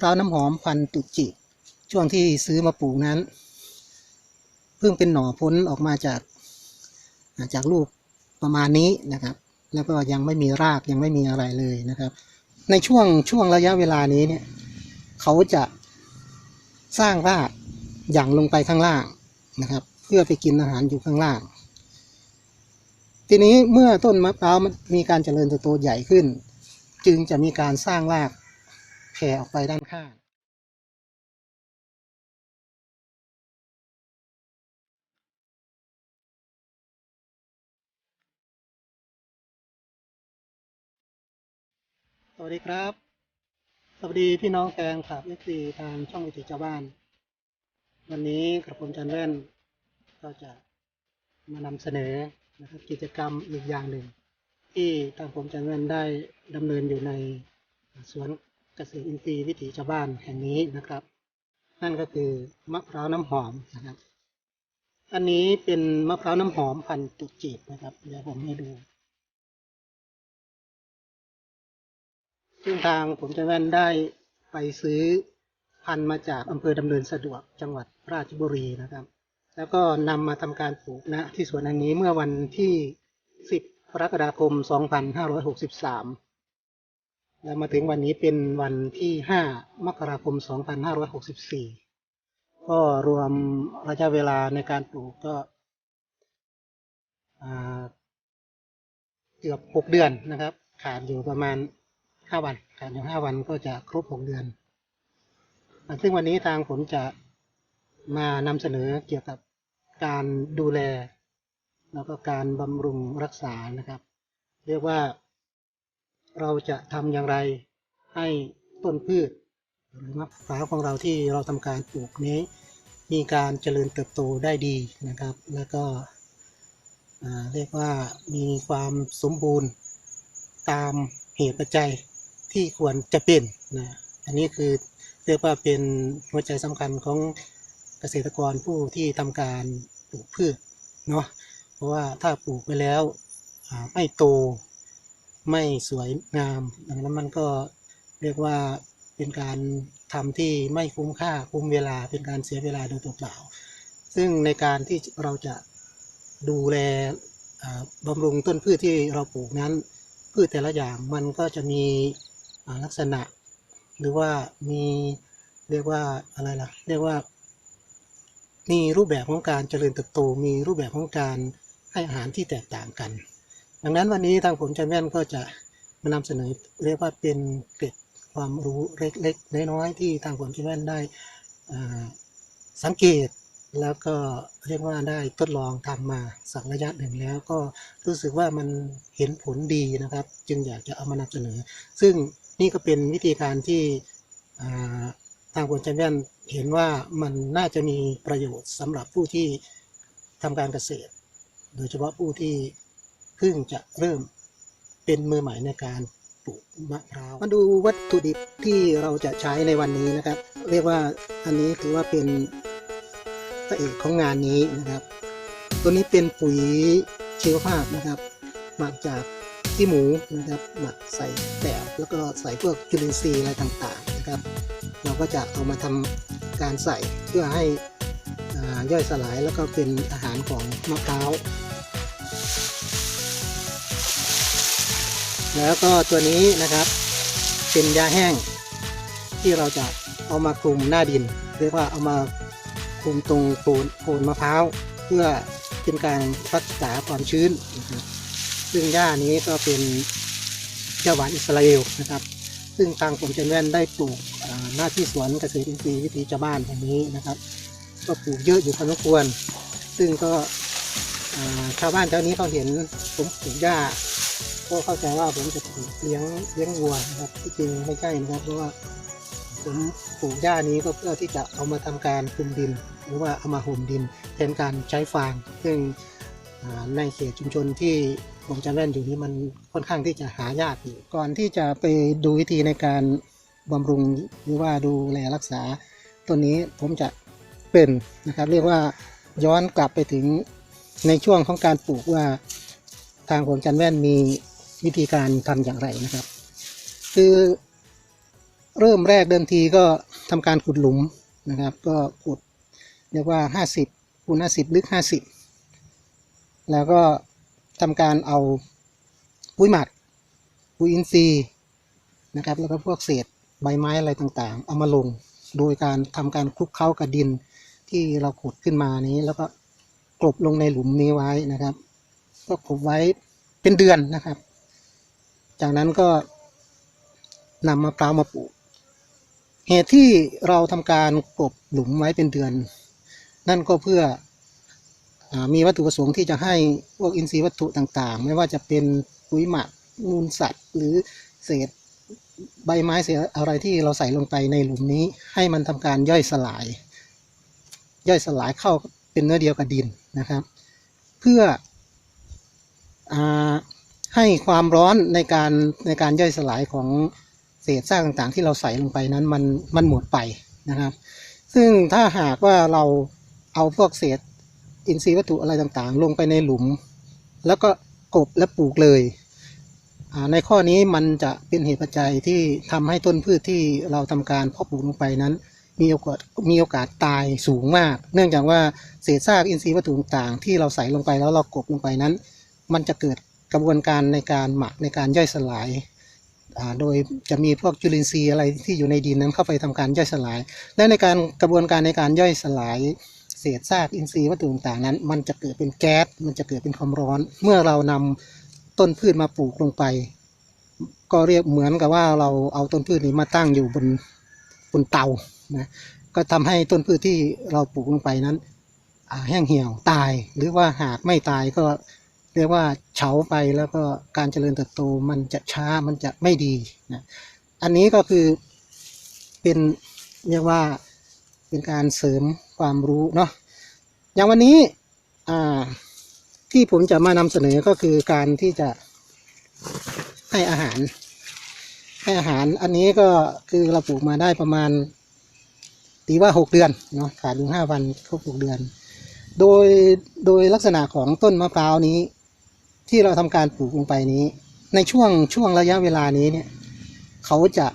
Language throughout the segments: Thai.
พร้าวน้ำหอมพันตุจิ ช่วงที่ซื้อมาปลูกนั้น เพิ่งเป็นหน่อพ้นออกมาจากจากลูกประมาณนี้นะครับ แล้วก็ยังไม่มีรากยังไม่มีอะไรเลยนะครับ ในช่วงช่วงระยะเวลานี้เนี่ยเขาจะสร้างรากอย่างลงไปข้างล่างนะครับ เพื่อไปกินอาหารอยู่ข้างล่าง ทีนี้เมื่อต้นมะพร้าวมันมีการเจริญเติบโตใหญ่ขึ้น จึงจะมีการสร้างราก ผ่ออกไปด้านข้างสวัสดีครับ สวัสดีพี่น้องแฟนคลับเอฟซีทางช่องวิถีชาวบ้าน วันนี้กระผมจันแว่นก็จะมานำเสนอนะครับกิจกรรมอีกอย่างหนึ่ง ที่ทางผมจันแว่นได้ดำเนินอยู่ในสวน เกษตรอินทรีย์วิถีชาวบ้านแห่งนี้นะครับ นั่นก็คือมะพร้าวน้ำหอมนะครับ อันนี้เป็นมะพร้าวน้ำหอมพันธุ์ตุจีบนะครับ เดี๋ยวผมให้ดู ซึ่งทางผมจะแว่นได้ไปซื้อพันธุ์มาจากอำเภอดำเนินสะดวกจังหวัดราชบุรีนะครับ แล้วก็นำมาทำการปลูกนะที่สวนแห่งนี้เมื่อวันที่ 10กรกฎาคม 2563 แล้วมาถึงวันนี้เป็นวันที่ 5 มกราคม 2564 ก็รวมระยะเวลาในการปลูกก็เกือบ 6 เดือนนะครับ ขาดอยู่ประมาณห้าวันการอยู่ห้าวันก็จะครบหกเดือน ซึ่งวันนี้ทางผมจะมานำเสนอเกี่ยวกับการดูแล แล้วก็การบำรุงรักษานะครับ เรียกว่า เราจะทำอย่างไรให้ต้นพืช หรือมะพร้าวของเราที่เราทำการปลูกนี้ มีการเจริญเติบโตได้ดีนะครับ แล้วก็เรียกว่ามีความสมบูรณ์ตามเหตุปัจจัยที่ควรจะเป็นนะอันนี้คือเรียกว่าเป็นหัวใจสำคัญของเกษตรกรผู้ที่ทำการปลูกพืชเนาะเพราะว่าถ้าปลูกไปแล้วไม่โต ไม่สวยงามดังนั้นมันก็เรียกว่าเป็นการทำที่ไม่คุ้มค่าคุ้มเวลาเป็นการเสียเวลาโดยเปล่าๆซึ่งในการที่เราจะดูแลอ่าบำรุงต้นพืชที่เราปลูกนั้น พืชแต่ละอย่างมันก็จะมีลักษณะ หรือว่ามีเรียกว่าอะไรล่ะเรียกว่า มีรูปแบบของการเจริญเติบโตมีรูปแบบของการให้อาหารที่แตกต่างกัน ดังนั้นวันนี้ทางผมจันแว่นก็จะมานำเสนอเรียกว่าเป็นเกร็ดความรู้เล็กๆน้อยๆที่ทางผมจันแว่นได้สังเกตแล้วก็เรียกว่าได้ทดลองทำมาสักระยะหนึ่งแล้วก็รู้สึกว่ามันเห็นผลดีนะครับ จึงอยากจะเอามานำเสนอ ซึ่งนี่ก็เป็นวิธีการที่ทางคนจันแว่นเห็นว่ามันน่าจะมีประโยชน์สำหรับผู้ที่ทำการเกษตร โดยเฉพาะผู้ที่ เพิ่งจะเริ่มเป็นมือใหม่ในการปลูกมะพร้าวมาดูวัตถุดิบที่เราจะใช้ในวันนี้นะครับ เรียกว่าอันนี้ถือว่าเป็นพระเอกของงานนี้นะครับ ตัวนี้เป็นปุ๋ยชีวภาพนะครับหมักจากที่หมูนะครับหมักใส่แกบแล้วก็ใส่พวกจุลินทรีย์อะไรต่างๆนะครับ เราก็จะเอามาทำการใส่เพื่อให้ย่อยสลายแล้วก็เป็นอาหารของมะพร้าว แล้วก็ตัวนี้นะครับเป็นยาแห้ง ที่เราจะเอามาคลุมหน้าดิน เรียกว่าเอามาคลุมตรงโคนโคนมะพร้าวเพื่อเป็นการรักษาความชื้นนะครับซึ่งหญ้านี้ก็เป็นหญ้าหวานอิสราเอลนะครับ ซึ่งทางผมจันแว่นได้ปลูกหน้าที่สวนเกษตรอินทรีย์วิถีชาวบ้านแห่งนี้นะครับ ก็ปลูกเยอะอยู่พอสมควร ซึ่งก็ชาวบ้านแถวนี้เขาเห็นผมปลูกหญ้า ก็เข้าใจว่าผมจะปลูกเลี้ยงเลี้ยงวัวนะครับที่จริงไม่ใช่นะครับเพราะว่าผมปลูกหญ้านี้ก็เพื่อที่จะเอามาทำการคลุมดิน หรือว่าเอามาห่มดินแทนการใช้ฟาง ซึ่งในเขตชุมชนที่ผมจะเล่นอยู่นี้มันค่อนข้างที่จะหายากอยู่ก่อนที่จะไปดูวิธีในการบำรุงหรือว่าดูแลรักษาต้นนี้ผมจะเป็นนะครับ เรียกว่าย้อนกลับไปถึงในช่วงของการปลูกว่าทางผมจันแว่นมี วิธีการทำอย่างไรนะครับ คือเริ่มแรกเดิมทีก็ทำการขุดหลุมนะครับ ก็ขุดเรียกว่าห้าสิบคูณห้าสิบลึกห้าสิบแล้วก็ทำการเอาปุ๋ยหมักปุ๋ยอินทรีย์นะครับ แล้วก็พวกเศษใบไม้อะไรต่างๆ เอามาลงโดยการทำการคลุกเคล้ากับดินที่เราขุดขึ้นมานี้แล้วก็กลบลงในหลุมนี้ไว้นะครับ ก็กลบไว้เป็นเดือนนะครับ จากนั้นก็นำมะพร้าวมาปลูก เหตุที่เราทำการกลบหลุมไว้เป็นเดือน นั่นก็เพื่ออมีวัตถุประสงค์ที่จะให้พวกอินทรีย์วัตถุต่างๆ ไม่ว่าจะเป็นปุ๋ยหมักมูลสัตว์ หรือเศษใบไม้เศษอะไรที่เราใส่ลงไปในหลุมนี้ ให้มันทำการย่อยสลาย ย่อยสลายเข้าเป็นเนื้อเดียวกับดินนะครับ เพื่ออ ให้ความร้อนในการในการย่อยสลายของเศษซากต่างๆ ที่เราใส่ลงไปนั้นมันมันหมดไปนะครับ ซึ่งถ้าหากว่าเราเอาพวกเศษอินทรีย์วัตถุอะไรต่างๆ ลงไปในหลุม แล้วก็กบและปลูกเลยในข้อนี้มันจะเป็นเหตุปัจจัยที่ทำให้ต้นพืชที่เราทำการเพาะปลูกลงไปนั้น มีโอกาสมีโอกาสตายสูงมาก เนื่องจากว่าเศษซากอินทรีย์วัตถุต่างๆ ที่เราใส่ลงไปแล้วเรากบลงไปนั้น มันจะเกิด กระบวนการในการหมักในการย่อยสลาย โดยจะมีพวกจุลินทรีย์อะไรที่อยู่ในดินนั้นเข้าไปทำการย่อยสลาย และในการกระบวนการในการย่อยสลายเศษซากอินทรีย์วัตถุต่างๆนั้น มันจะเกิดเป็นแก๊ส มันจะเกิดเป็นความร้อน เมื่อเรานำต้นพืชมาปลูกลงไป ก็เรียกเหมือนกับว่าเราเอาต้นพืชนี้มาตั้งอยู่บนบนเตานะก็ทำให้ต้นพืชที่เราปลูกลงไปนั้นแห้งเหี่ยวตายหรือว่าหากไม่ตายก็ เรียกว่าเฉาไปแล้วก็การเจริญเติบโตมันจะช้ามันจะไม่ดีนะอันนี้ก็คือเป็นเรียกว่าเป็นการเสริมความรู้เนาะอย่างวันนี้อ่าที่ผมจะมานำเสนอก็คือการที่จะให้อาหาร ให้อาหารอันนี้ก็คือเราปลูกมาได้ประมาณตีว่าหกเดือนเนาะขาดอยู่ห้าวันครบหกเดือน โดยโดยลักษณะของต้นมะพร้าวนี้ ที่เราทำการปลูกลงไปนี้ ในช่วงช่วงระยะเวลานี้เนี่ย เขาจะ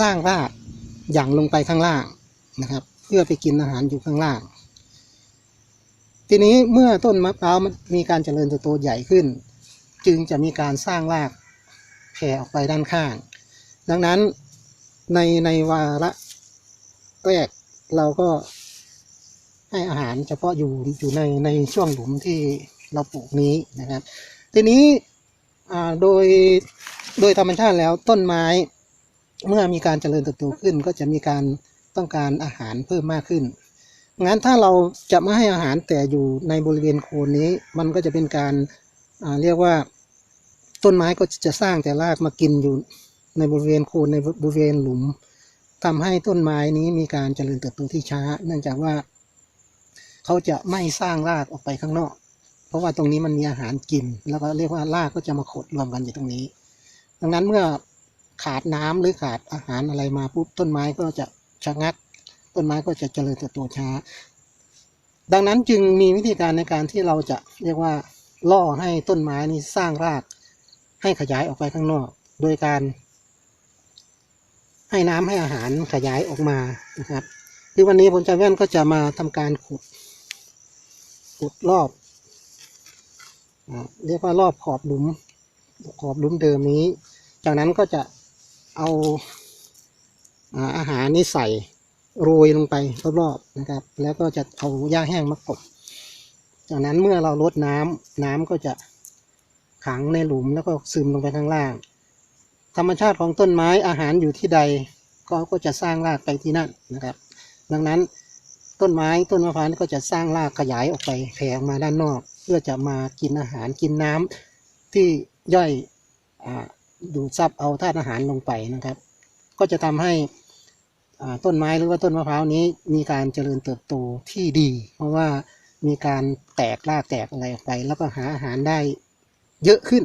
สร้างรากอย่างลงไปข้างล่างนะครับ เพื่อไปกินอาหารอยู่ข้างล่าง ทีนี้เมื่อต้นมะพร้าวมันมีการเจริญเติบโตใหญ่ขึ้น จึงจะมีการสร้างรากแผ่ออกไปด้านข้าง ดังนั้นในในวาระแรกเราก็ให้อาหารเฉพาะอยู่อยู่ในในช่วงหลุมที่ เราปลูกนี้นะครับ ทีนี้โดยโดยธรรมชาติแล้วต้นไม้เมื่อมีการเจริญเติบโตขึ้น ก็จะมีการต้องการอาหารเพิ่มมากขึ้นงั้นถ้าเราจะไม่ให้อาหารแต่อยู่ในบริเวณโคนนี้ มันก็จะเป็นการเรียกว่าต้นไม้ก็จะสร้างแต่รากมากินอยู่ในบริเวณโคนในบริเวณหลุมทำให้ต้นไม้นี้มีการเจริญเติบโตที่ช้า เนื่องจากว่า เขาจะไม่สร้างรากออกไปข้างนอก ราะว่าตรงนี้มันมีอาหารกิน แล้วก็เรียกว่ารากก็จะมาขดรวมกันอยู่ตรงนี้ ดังนั้นเมื่อขาดน้ำหรือขาดอาหารอะไรมาปุ๊บต้นไม้ก็จะชะงัก ต้นไม้ก็จะเจริญเติบโตช้า ดังนั้นจึงมีวิธีการในการที่เราจะเรียกว่าล่อให้ต้นไม้นี้สร้างราก ให้ขยายออกไปข้างนอก โดยการ ให้น้ำให้อาหารขยายออกมานะครับคือวันนี้ผมจำแว่นก็จะมาทำการขุดขุดรอบ เรียกว่ารอบขอบหลุม ขอบหลุมเดิมนี้ จากนั้นก็จะเอาอาหารนี้ใส่โรยลงไปรอบๆนะครับ แล้วก็จะเอาหญ้าแห้งมากบจากนั้นเมื่อเราลดน้ำน้ำก็จะขังในหลุมแล้วก็ซึมลงไปข้างล่าง ธรรมชาติของต้นไม้อาหารอยู่ที่ใดก็ก็จะสร้างรากไปที่นั่นนะครับ ดังนั้นต้นไม้ต้นมะพร้าวก็จะสร้างรากขยายออกไปแผ่ออกมาด้านนอก เพื่อจะมากินอาหารกินน้ำที่ย่อยอดูดซับเอาธาตุอาหารลงไปนะครับ ก็จะทำให้ต้นไม้หรือว่าต้นมะพร้าวนี้มีการเจริญเติบโตที่ดี เพราะว่ามีการแตกรากแตกอะไรออกไป แล้วก็หาอาหารได้เยอะขึ้น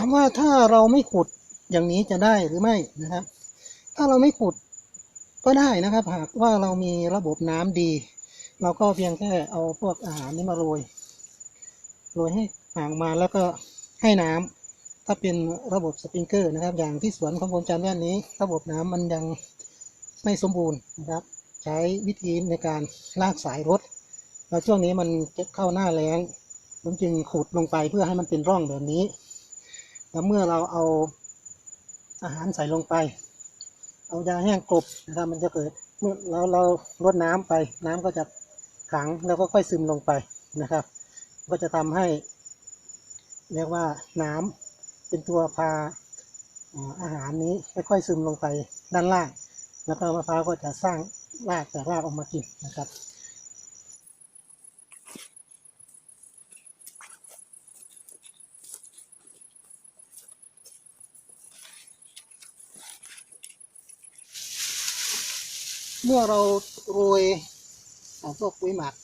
ามว่าถ้าเราไม่ขุดอย่างนี้จะได้หรือไม่นะครับ ถ้าเราไม่ขุดก็ได้นะครับ หากว่าเรามีระบบน้ำดี เราก็เพียงแค่เอาพวกอาหารนี้มาโรยโรยให้ห่างมาแล้วก็ให้น้ำถ้าเป็นระบบสปริงเกอร์นะครับ อย่างที่สวนของผมจันแว่นนี้ ระบบน้ำมันยังไม่สมบูรณ์นะครับ ใช้วิธีในการลากสายรถแล้วช่วงนี้มันจะเข้าหน้าแล้งผมจึงขุดลงไปเพื่อให้มันเป็นร่องแบบนี้ แล้วเมื่อเราเอาอาหารใส่ลงไป เอายาแห้งกลบนะครับมันจะเกิดเมื่อเราเราลดน้ำไป น้ำก็จะขังแล้วก็ค่อยซึมลงไปนะครับ ก็จะทำให้ เรียกว่าน้ำเป็นตัวพาอาอาหารนี้ค่อยๆซึมลงไปด้านล่าง แล้วก็มะพร้าวก็จะสร้างรากแต่รากออกมากินนะครับ เมื่อเราโรยพวกปุ๋ยหมัก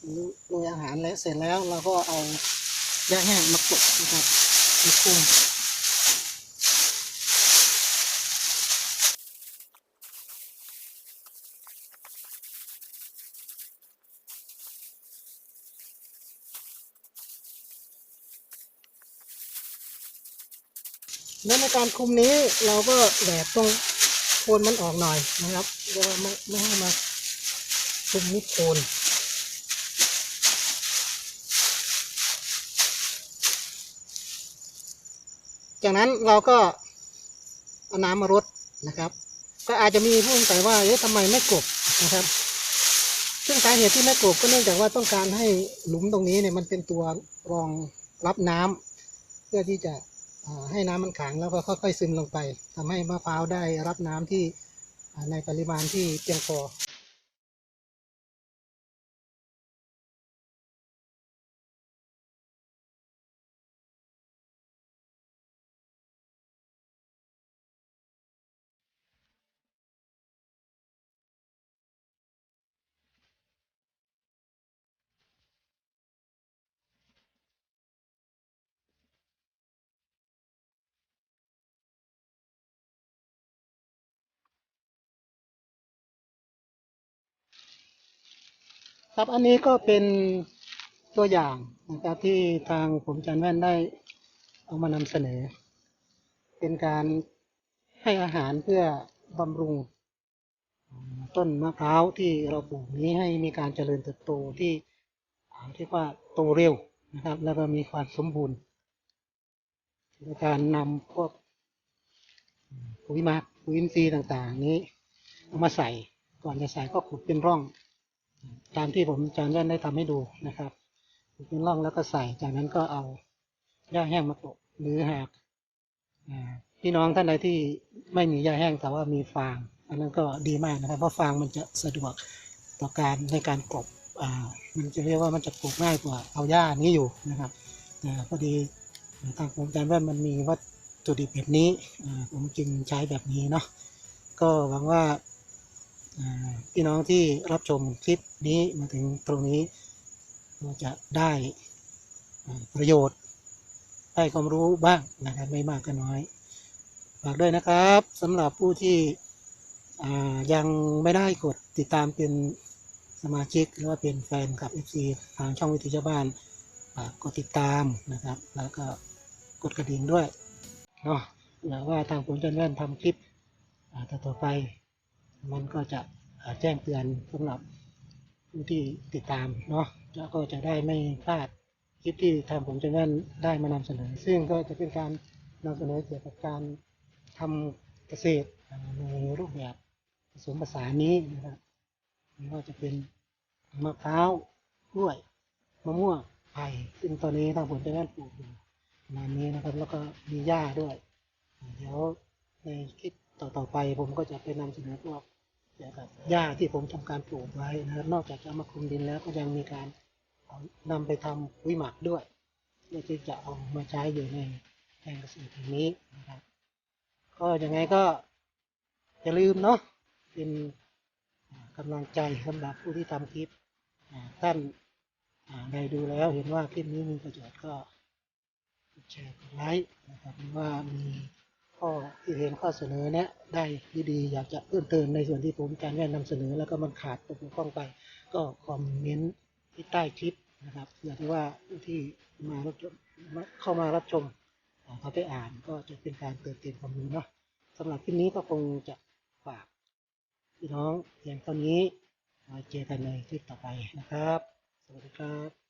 หรือโรยอาหารแล้วเสร็จแล้วเราก็เอาหญ้าแห้งมากดนะครับมาคุมแล้วในการคุมนี้เราก็แดดตรง โคนมันออกหน่อยนะครับเพื่อไม่ไม่ให้มาคลุมมิดโคนจากนั้นเราก็เอาน้ำมารดนะครับ ก็อาจจะมีผู้สงสัยว่าเอ๊ะทำไมไม่กบนะครับ ซึ่งสาเหตุที่ไม่กบก็เนื่องจากว่าต้องการให้หลุมตรงนี้เนี่ยมันเป็นตัวรองรับน้ำเพื่อที่จะ ให้น้ำมันขังแล้วก็ค่อยๆซึมลงไปทำให้มะพร้าวได้รับน้ำที่ในปริมาณที่เพียงพอ ครับอันนี้ก็เป็นตัวอย่างนะครับที่ทางผมจันแว่นได้เอามานำเสนอ เป็นการให้อาหารเพื่อบำรุง ต้นมะพร้าวที่เราปลูกนี้ให้มีการเจริญเติบโตที่เรียกว่าโตเร็วนะครับ แล้วก็มีความสมบูรณ์ในการนำพวกปุ๋ยหมักปุ๋ยอินทรีย์ต่าง ๆ นี้เอามาใส่ก่อนจะใส่ก็ขุดเป็นร่อง ตามที่ผมอาจารย์แว่นได้ทำให้ดูนะครับเป็นร่องแล้วก็ใส่จากนั้นก็เอาหญ้าแห้งมาโปะหรือหากพี่น้องท่านใดที่ไม่มีหญ้าแห้งแต่ว่ามีฟาง อันนั้นก็ดีมากนะครับ เพราะฟางมันจะสะดวกต่อการในการกลบอ่ามันจะเรียกว่ามันจะกลบง่ายกว่าเอาหญ้านี้อยู่นะครับแต่พอดีทางผมอาจารย์แว่นมันมีวัตถุดิบแบบนี้ผมจึงใช้แบบนี้เนาะก็หวังว่า พี่น้องที่รับชมคลิปนี้มาถึงตรงนี้จะได้ประโยชน์ ได้ความรู้บ้างนะครับไม่มากก็น้อยฝากด้วยนะครับสำหรับผู้ที่ยังไม่ได้กดติดตามเป็นสมาชิกหรือว่าเป็นแฟนคลับ FC ทางช่องวิถีชาวบ้านฝากกดติดตามนะครับ แล้วก็กดกระดิ่งด้วยเนาะว่าทางผมจะเริ่มทำคลิปต่อไป มันก็จะแจ้งเตือนสำหรับผู้ที่ติดตามเนาะแล้วก็จะได้ไม่พลาดคลิปที่ทางผมจะนั่นได้มานำเสนอ ซึ่งก็จะเป็นการนำเสนอเกี่ยวกับการทำเกษตรในรูปแบบผสมผสานนี้นะครับไม่ว่าจะเป็นมะพร้าวกล้วยมะม่วงไผ่ซึ่งตอนนี้ทางผมจะนั่นปลูกอยู่ประมาณนี้นะครับ แล้วก็มีหญ้าด้วย เดี๋ยวในคลิปต่อๆไปผมก็จะไปนำเสนอพวก เกี่ยวกับหญ้าที่ผมทำการปลูกไว้นะครับนอกจากจะมาคลุมดินแล้วก็ยังมีการเอานำไปทำปุ๋ยหมักด้วยเพื่อที่จะเอามาใช้อยู่ในแปลงเกษตรแห่งนี้นะครับ ก็ยังไงก็อย่าลืมเนาะเป็นอ่ากำลังใจสำหรับผู้ที่ทำคลิปท่านอ่าได้ดูแล้วเห็นว่าคลิปนี้มีประโยชน์ก็แชร์กดไลค์นะครับหรือว่ามี ข้อที่เห็นข้อเสนอแนะได้ดีๆอยากจะเพิ่มเติมในส่วนที่ผมการแนะนำเสนอแล้วก็มันขาดตกบกพร่องไป ก็คอมเมนต์ที่ใต้คลิปนะครับเพื่อที่ว่าผู้ที่มารับชมเข้ามารับชมเขาไปอ่านก็จะเป็นการเติมเต็มความรู้เนาะสำหรับคลิปนี้ก็คงจะฝากพี่น้องเพียงเท่านี้ไว้เจอกันในคลิปต่อไปนะครับ สวัสดีครับ